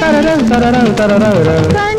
தரரம் தரரம் தரரம்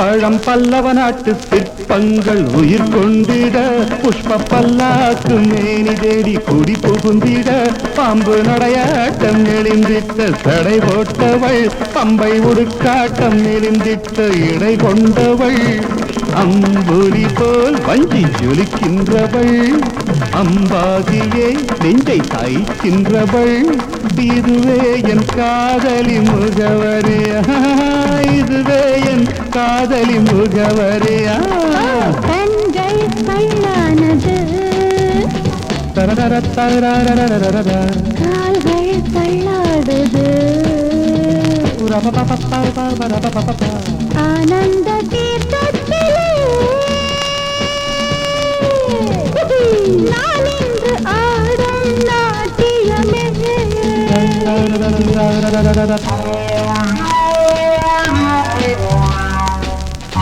பழம் பல்லவ நாட்டு சிற்பங்கள் உயிர் கொண்டிட புஷ்ப பல்லாக்கு மேனி தேடி குடி புகுந்திட பாம்பு நடையாட்டம் நெளிந்திட்ட தடை போட்டவள் பம்பை உடுக்காட்டம் நெளிந்திட்ட இடை கொண்டவள். அம்புலி போல் வஞ்சி ஜொலிக்கின்றவள் அம்பாகியே நெஞ்சை தாய்க்கின்றவள் இதுவே என் காதலி முகவரே. இதுவே காதலி முகவரியா தஞ்சை பல்லானது தரதர தரதரதரதர கால்கள் தள்ளாடுது ஆனந்த தீர்த்தத்திலே நான் இன்று ஆடும் நாட்டியமே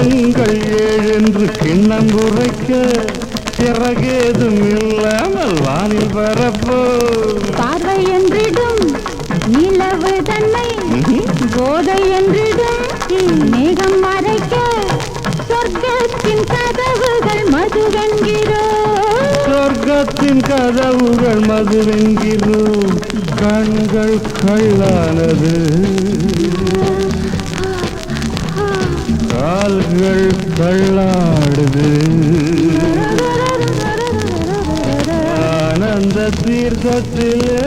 லோகங்கள் ஏழென்று கிண்ணம் குறைக்க சிறகேதும் இல்லாமல் வானில் பரப்போ பார்வை என்றிடும் நிலவு தன்னை போதை என்றிடும் மேகம் மறைக்க சொர்க்கத்தின் கதவுகள் மதுவென்கிறோம் சொர்க்கத்தின் கதவுகள் மதுவென்கிறோம் கண்கள் கள்ளானது கால்கள் தள்ளாடுது ஆனந்த தீர்த்தத்திலே